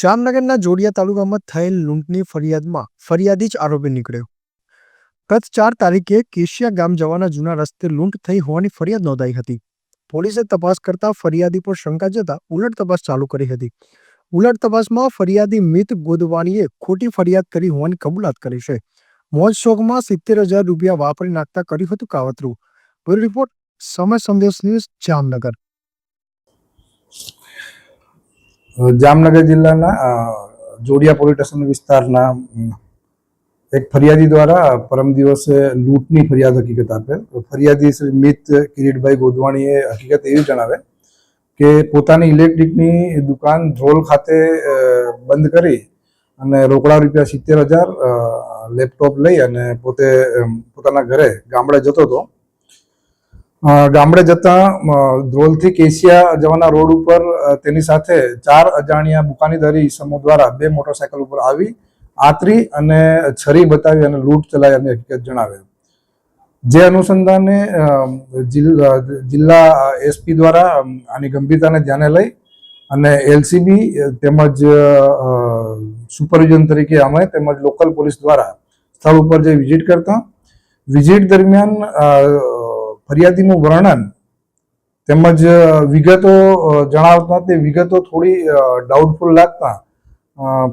જામનગરના જોડિયા તાલુકામાં થયેલ લૂંટની ફરિયાદમાં ફરિયાદી જ આરોપી નીકળ્યો. ગત ચાર તારીખે કેશિયા ગામ જવાના જૂના રસ્તે લૂંટ થઈ હોવાની ફરિયાદ નોંધાઈ હતી. પોલીસે તપાસ કરતા ફરિયાદી પર શંકા જતા ઉલટ તપાસ ચાલુ કરી હતી. ઉલટ તપાસમાં ફરિયાદી મિત ગોદવાણીએ ખોટી ફરિયાદ કરી હોવાની કબૂલાત કરી છે. મોજ શોખમાં સિત્તેર હજાર રૂપિયા વાપરી નાખતા કર્યું હતું કાવતરું. બ્યુરો રિપોર્ટ સમય સંદેશ ન્યૂઝ જામનગર. જામનગર જિલ્લાના જોડિયા પોલીસ સ્ટેશન વિસ્તારના એક ફરિયાદી દ્વારા પરમ દિવસે લૂંટની ફરિયાદ હકીકત આપેલ. ફરિયાદી શ્રી મિત કિરીટભાઈ ગોદવાણીએ હકીકત એવી જણાવે કે પોતાની ઇલેક્ટ્રિકની દુકાન ધ્રોલ ખાતે બંધ કરી અને રોકડા રૂપિયા સિત્તેર હજાર લેપટોપ લઈ અને પોતે પોતાના ઘરે ગામડે જતો હતો. ગામડે જતા ધ્રોલથી કેશિયા જવાના રોડ ઉપર તેની સાથે ચાર અજાણ્યા બુકાનીદારી ઇસમો દ્વારા બે મોટરસાયકલ ઉપર આવી, આતરી અને છરી બતાવી અને લૂંટ ચલાવી અને હકીકત જણાવે જે અનુસંધાને જિલ્લા એસપી દ્વારા આની ગંભીરતાને ધ્યાને લઈ અને એલસીબી તેમજ સુપરવિઝન તરીકે અમે તેમજ લોકલ પોલીસ દ્વારા સ્થળ ઉપર જઈ વિઝિટ કરતા. વિઝિટ દરમિયાન ફરિયાદીનું વર્ણન તેમજ વિગતો જણાવતા તે વિગતો થોડી ડાઉટફુલ લાગતા.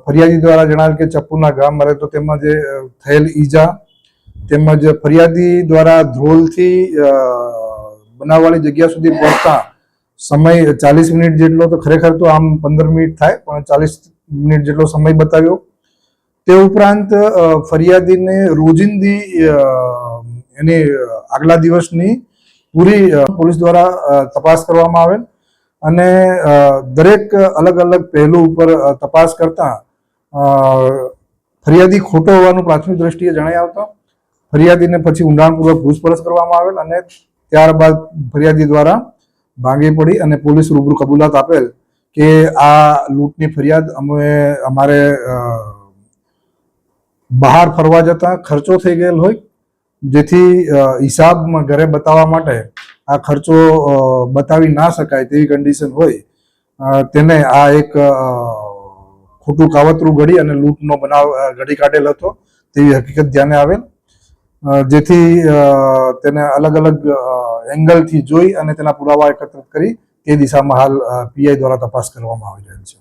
ફરિયાદી દ્વારા જણાવેલ કે ચપ્પુના ઘા મરે તો તેમાં જે થયેલ ઈજા તેમજ ફરિયાદી દ્વારા ધ્રોલથી બનાવવાની જગ્યા સુધી પહોંચતા સમય ચાલીસ મિનિટ જેટલો તો ખરેખર તો આમ પંદર મિનિટ થાય, પણ ચાલીસ મિનિટ જેટલો સમય બતાવ્યો. તે ઉપરાંત ફરિયાદીને રોજિંદી એની આગલા દિવસની પૂરી પોલીસ દ્વારા તપાસ કરવામાં આવેલ અને દરેક અલગ અલગ પહેલું ઉપર તપાસ કરતા ફરિયાદી ખોટો હોવાનું પ્રાથમિક દ્રષ્ટિએ જણાઈ આવતા. ફરિયાદીને પછી ઊંડાણપૂર્વક પૂછપરછ કરવામાં આવેલ અને ત્યારબાદ ફરિયાદી દ્વારા ભાંગી પડી અને પોલીસ રૂબરૂ કબૂલાત આપેલ કે આ લૂંટની ફરિયાદ અમે, અમારે બહાર ફરવા જતા ખર્ચો થઈ ગયેલ હોય જેથી હિસાબમાં ઘરે બતાવવા માટે આ ખર્ચો બતાવી ના શકાય તેવી કન્ડિશન હોય તેને આ એક ખોટું કાવતરું ઘડી અને લૂંટનો બનાવ ઘડી કાઢેલ હતો તેવી હકીકત ધ્યાને આવેલ. જેથી તેને અલગ અલગ એંગલથી જોઈ અને તેના પુરાવા એકત્રિત કરી તે દિશામાં હાલ પીઆઈ દ્વારા તપાસ કરવામાં આવી રહેલ છે.